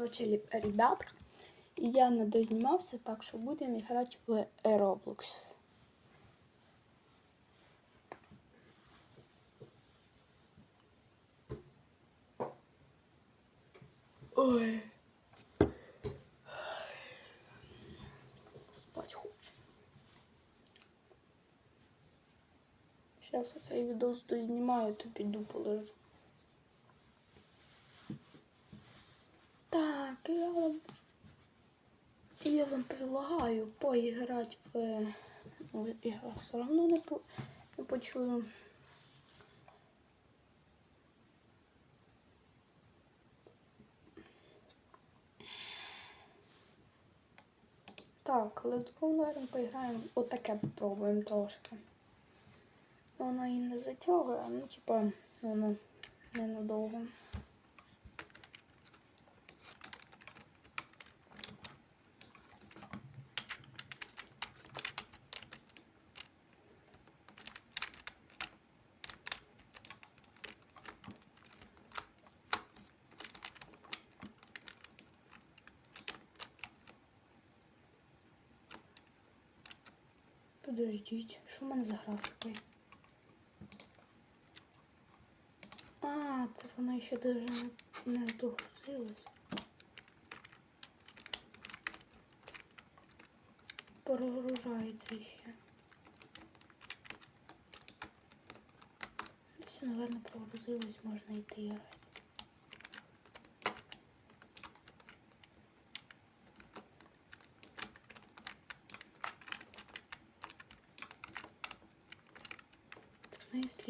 Короче, ребятка, я не дознімався, так що будемо грати в Roblox. Ой. Спать хочу. Сейчас оцей відос дознімаю, то піду полежу. Так, я вам, я вам предлагаю поіграти в... Ну, я вас все одно не, по, не почую. Так, let's go, наверное, поіграємо. Отаке попробуємо трошки. Воно і не затягує, ну, типа, воно ненадовго. Подождіть, що в мене за графікою? А, це воно ще даже не, догрузилось. Прогружається ще. Все, наверное, прогрузилось, можна йти грати.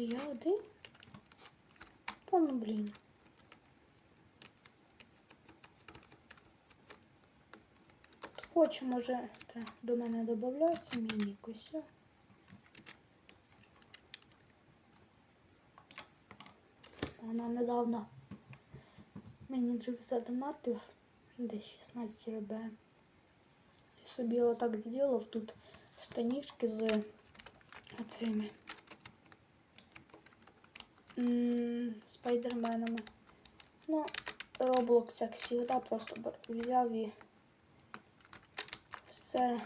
В смысле, я один? Та ну блін. Хто Хоче, може та, до мене додається мені куся. Вона недавно мені друг задонатив десь 16 рб. І собі отак зробив тут штанішки з оцими м, Спайдерменами. Ну, Roblox, як завжди, просто взяв і все.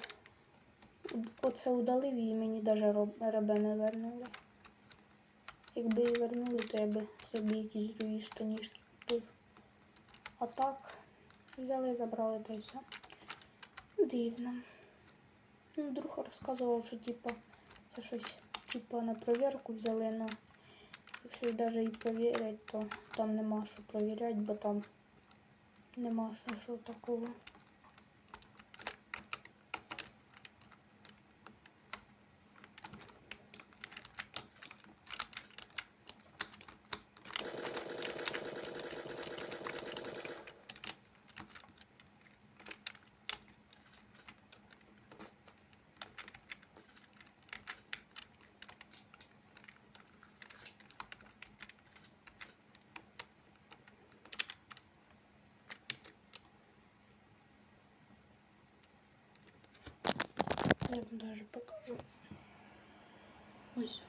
Оце удалив і мені навіть ребе не вернули. Якби і вернули, то я би собі якісь другі штанішки купив. А так, взяли і забрали та й все. Дивно. Ну, друг розказував, що типа це щось типа на провірку взяли, но якщо навіть і провірять, то там нема що провіряти, бо там нема що, такого. Я вам даже покажу. Ось.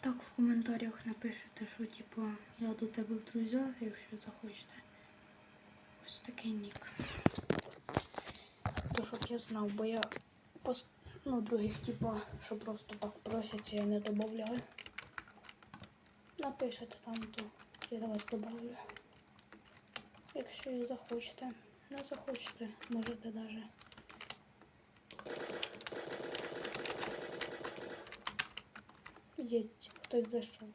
Так, в коментарях напишите, що типу я до тебе в друзях, якщо захочете. Ось такий нік. То щоб я знав, бо я пост... ну, других, типу, що просто так просяться, я не додаю. Напишете там, то я до вас добавлю. Якщо і захочете. Не захочете, можете даже. Єсть, хтось зайшов.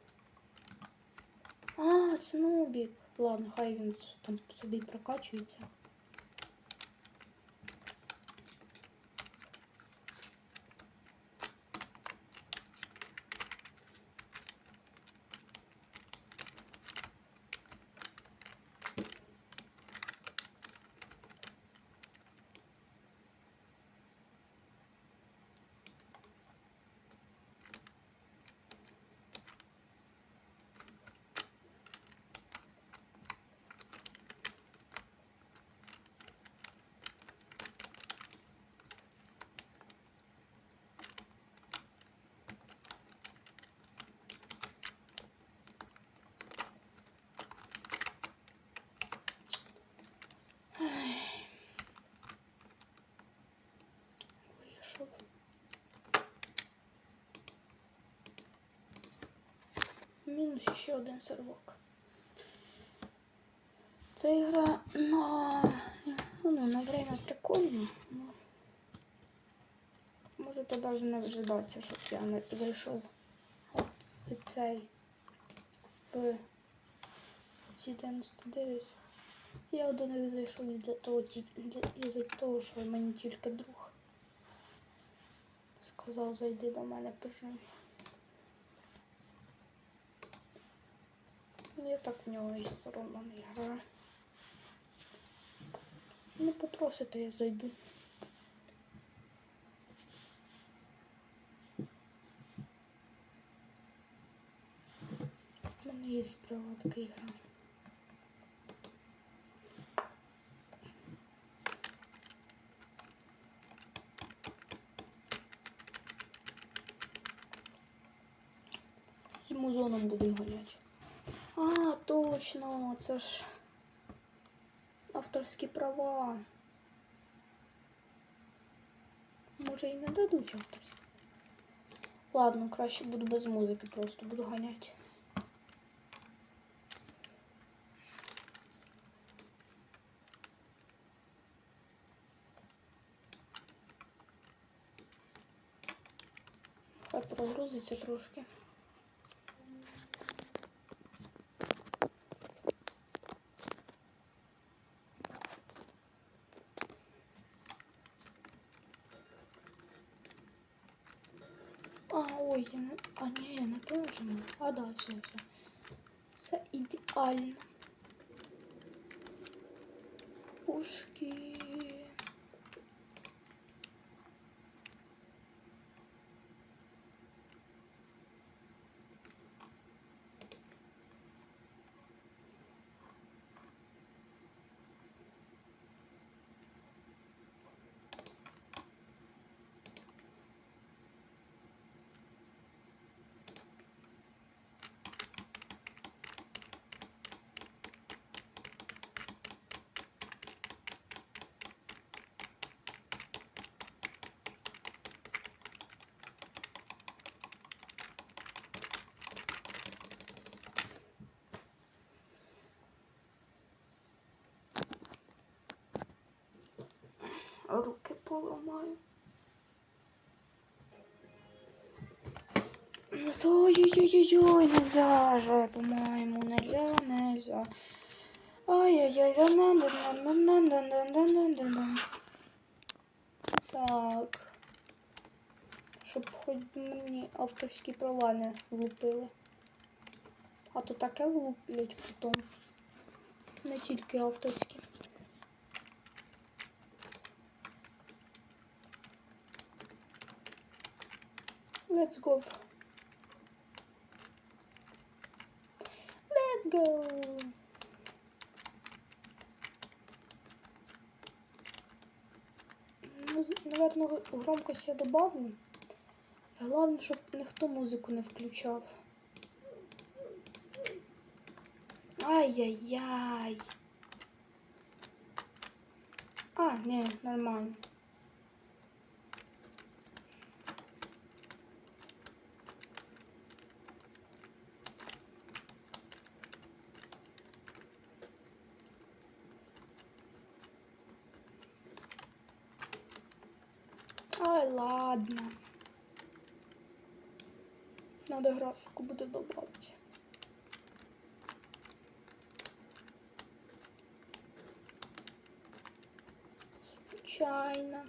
А, це нубік. Ладно, хай він там собі прокачується. Мінус ще один сервак. Ця ігра на, ну, на время прикольна. Ну, можете навіть не вжидатися, щоб я не зайшов в цей в ці 99. Я один зайшов для того, із-за того, що мені тільки друг сказав, зайди до мене пожив. Я так в нього одно не граю. Ну, попросите, я зайду. У мене є проводка ігра. З музоном будемо ганяти. Точно, це ж авторські права. Може і не дадуть авторські. Ладно, краще буду без музики, просто буду ганяти. Хай прогрузиться трошки. yana, anneye yanaktan olacağım. Hadi Ayşe olacağım. Sen idi alın. Ушки. Поламаю. Ой-ой-ой-ой, нельзя же, по-моему, нельзя, нельзя. Ай-яй-яй, да на да на на на на на на на на Так. Щоб хоч мені авторські права не влупили. А то таке влуплять потім. Не тільки авторські. Let's go. Let's go. Ну, Наверно, громкость я добавлю. Головне, щоб ніхто музику не включав. Ай-яй-яй. А, ні, нормально. Ладно. Надо графику буде добавить. Случайно.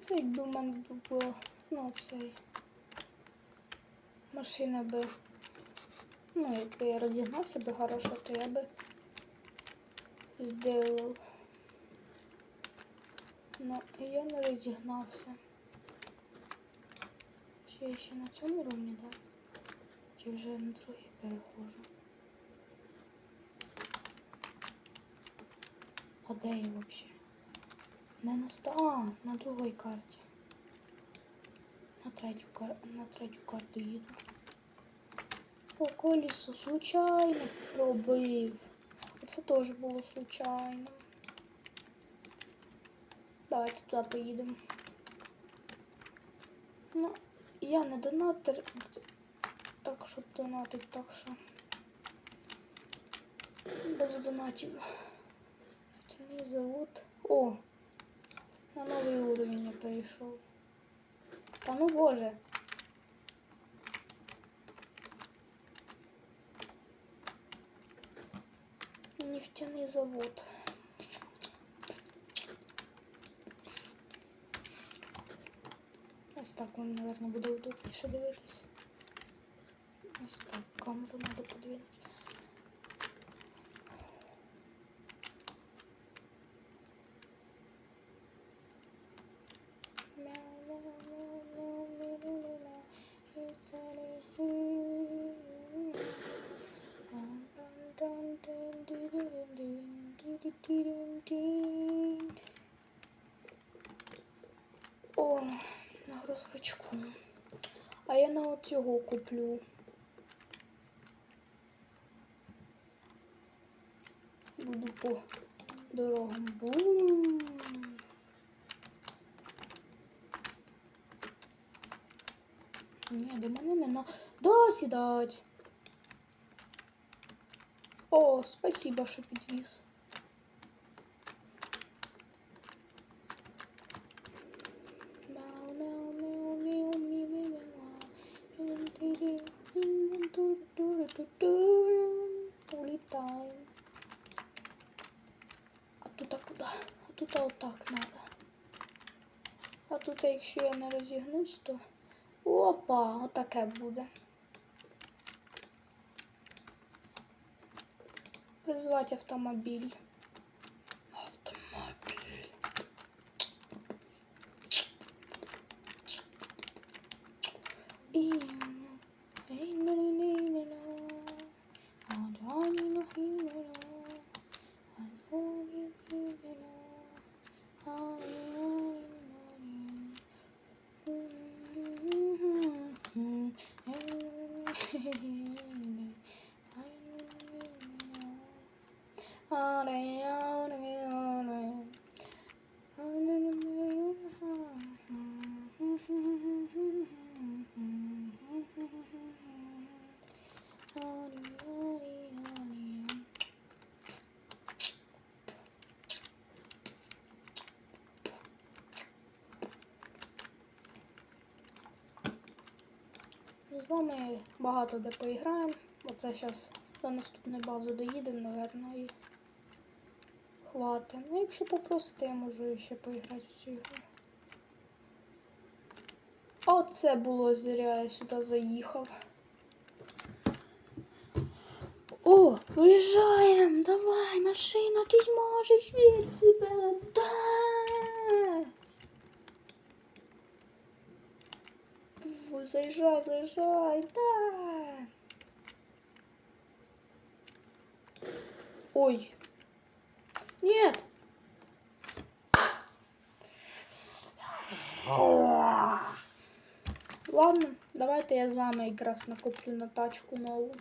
Це якби в мене було, ну, цей. Машина би. Ну, якби я розігнався би хорошо, то я би зробив. Ну, я не розігнався. Ще я ще на цьому рівні, так? Чи вже на другий перехожу? А де я взагалі? Не на ста... А, на другій карті. На третю, кар... на третю карту їду. По колісу случайно пробив. Оце теж було случайно. Давайте туди поїдемо. Ну, я не донатор, так щоб донатить, так що без донатів. Нефтяний завод. О! На новий уровень я перейшов. Та ну боже. Нефтяний завод. Ось так вам, мабуть, буде удобніше дивитись. Ось так, камеру треба подвинути. Цього куплю. Буду по дорогам. Бум. Ні, до мене не на. Да, сідать. О, спасибо, що підвіз. Улітаємо. А тут а куда? А тут отак надо. А тут, якщо я не розігнусь, то... Опа, отаке буде. Призвати. Автомобіль. Вами багато де поіграємо. Оце зараз до наступної бази доїдемо, напевно, і хватить. Ну, якщо попросите, я можу ще поіграти в цю ігру. Оце було зря, я сюди заїхав. О, виїжджаємо! Давай, машина, ти зможеш, вір в себе. Заїжджай, заїжджай, да! Ой. Нет. Ладно, давайте я з вами якраз накоплю на тачку нову.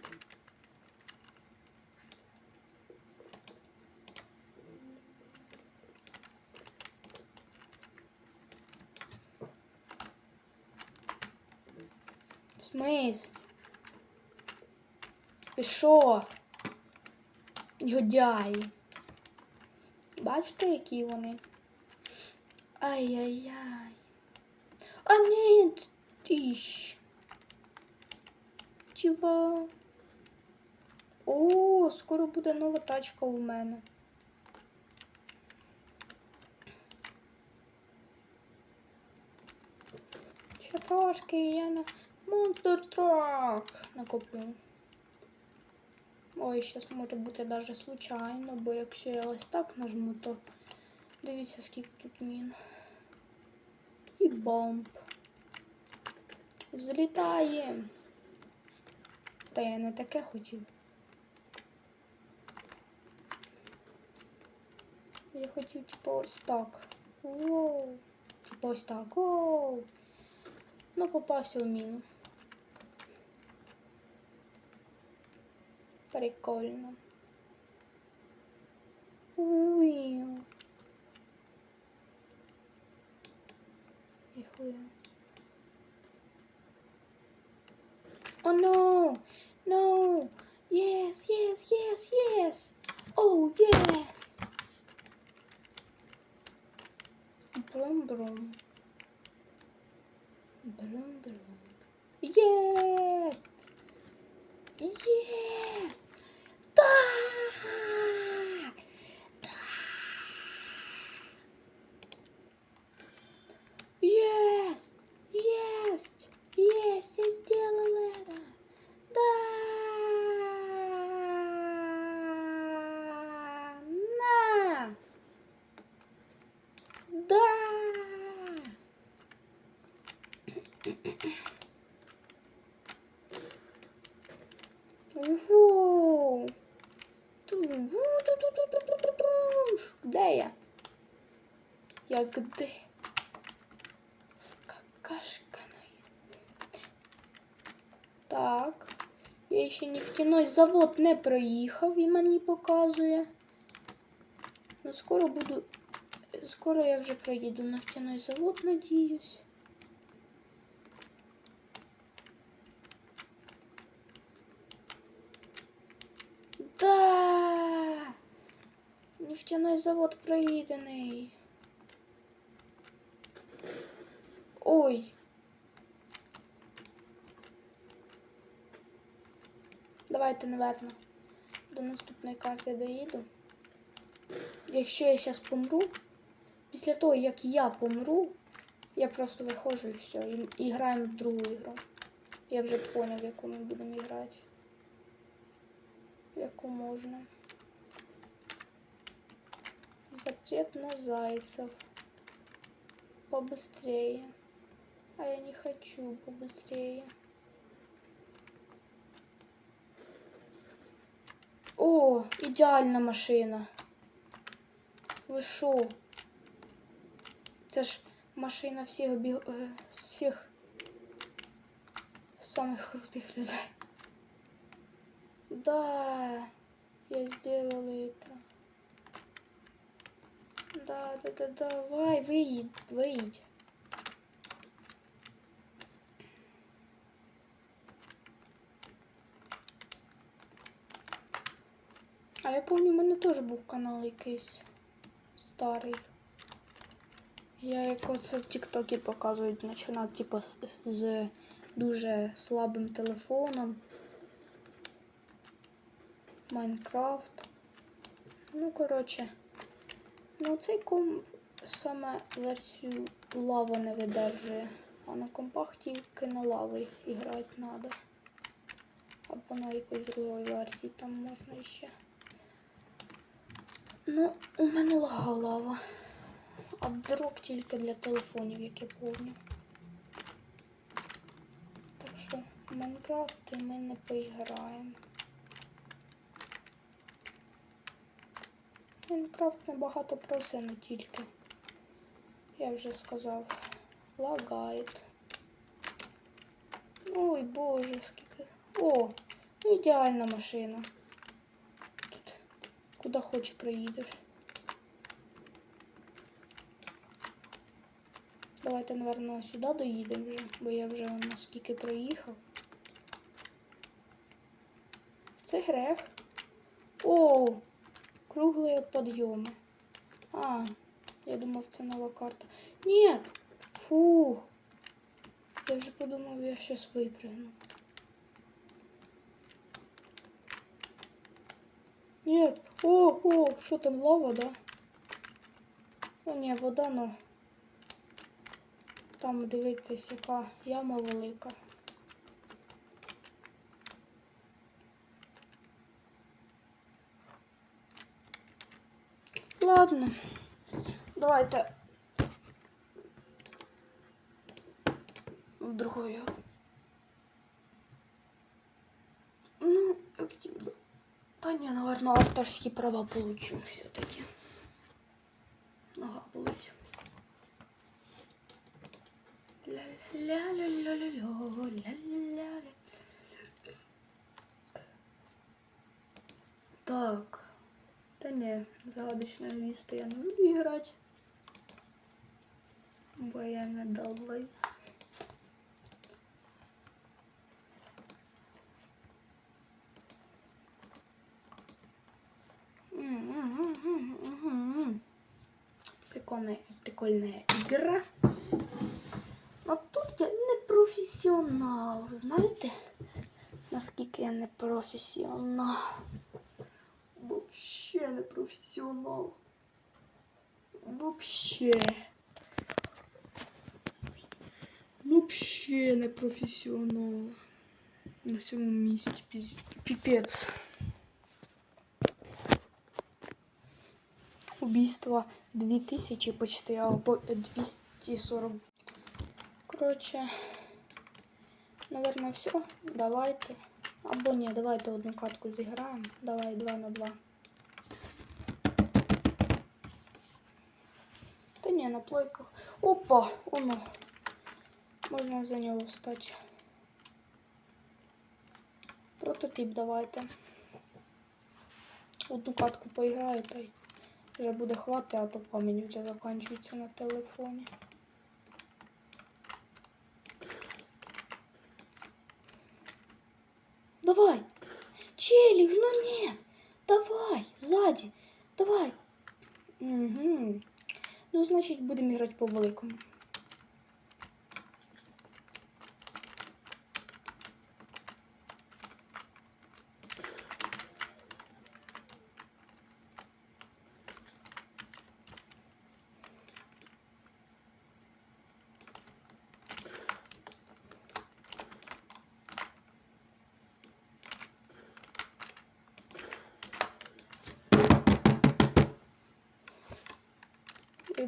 В смысле? Ти що? Йодяї. Бачите, які вони? Ай-яй-яй. А ні, тіщ. Чого? О, скоро буде нова тачка у мене. трошки я на Монстр Трак накоплю. Ой, щас може бути даже случайно, бо якщо я ось так нажму, то дивіться, скільки тут мін. І бомб. Взлітає. Та я не таке хотів. Я хотів, типу, ось так. Воу. Типу ось так. Воу. Ну, попався в міну. Прикольно. Уиу. Ніхуя. Oh no! No! Yes, yes, yes, yes! Oh yes! Брум-брум. Брум-брум. Воу! Де я? Я где? В какашканой. Так. Я ще нефтяной завод не проїхав і мені показує. Ну, скоро буду. Скоро я вже проїду нефтяной завод, надіюсь. Да! Нефтяной завод проїдений. Ой. Давайте, наверно, до наступної карти доїду. Якщо я зараз помру, після того, як я помру, я просто виходжу і все. І, і граємо в другу ігру. Я вже поняв, яку ми будемо грати. Яку можна. Запрет на зайцев. Побыстрее. А я не хочу побыстрее. О, ідеальна машина. Ви що? Це ж машина всіх бі... е, всіх самих крутих людей. Да, я сделала это. Да, да, да, давай, выйдь, выйдь. А я пам'ятаю, у мене теж був канал якийсь старий. Я як оце в Тіктокі показують, починав типу з, з дуже слабим телефоном. Майнкрафт. Ну, коротше, ну цей комп саме версію лава не видержує, а на компах тільки на лави грати треба. Або на якоїсь другої версії там можна ще. Ну, у мене лага лава. А дроп тільки для телефонів, як я помню. Так що в Майнкрафт ми не поіграємо. Майнкрафт набагато просить, не тільки. Я вже сказав. Лагает. Ой, боже, скільки. О, ну ідеальна машина. Тут куди хочеш проїдеш. Давайте, наверное, сюди доїдемо вже, бо я вже наскільки проїхав. Це грех. О, круглі підйоми. А, я думав, це нова карта. Ні! Фух. Я вже подумав, я щас випрыгну. Нет. О, о, що там лава, да? О, ні, вода, но. Там дивитись, яка яма велика. Ладно, давайте в другую. Ну, активно. Та ні, наверное, авторські права получу все-таки. Загадочне місто я не буду грати. Бо я не долбай. Прикольная, прикольная игра. А тут я не професіонал, знаєте? Наскільки я не професіонал. Вообще не професіонал. Вообще. Вообще не професіонал. На цьому піз- піпець. Убийство 2000 почти, або 240. Короче, наверное, все. Давайте. Або ні, давайте одну катку зіграємо. Давай 2 на 2. Та на плойках. Опа, оно. Можна за нього встати. Прототип давайте. Одну катку поіграю, та й вже буде хвати, а то пам'ять вже закінчується на телефоні. Давай! Челик, ну нет! Давай, сзади! Давай! Угу. Ну, значить, будемо грати по великому.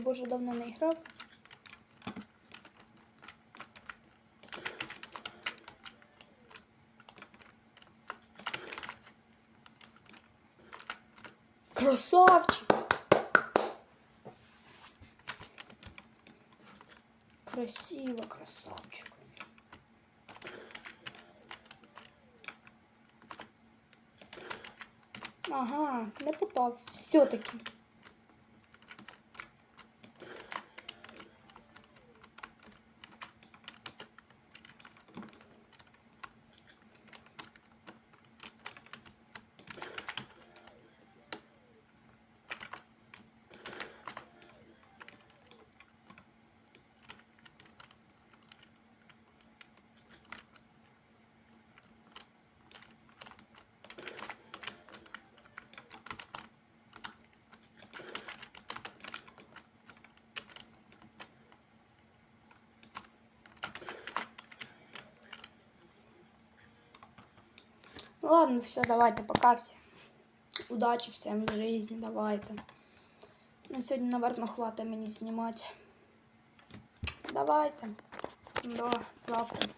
Ой, боже, давно не грав. Красавчик! Красиво, красавчик. Ага, не попав. Все-таки. Ладно, все, давайте, пока все. Удачи всем в жизни, давайте. На сегодня, наверное, хватит мне снимать. Давайте. До завтра.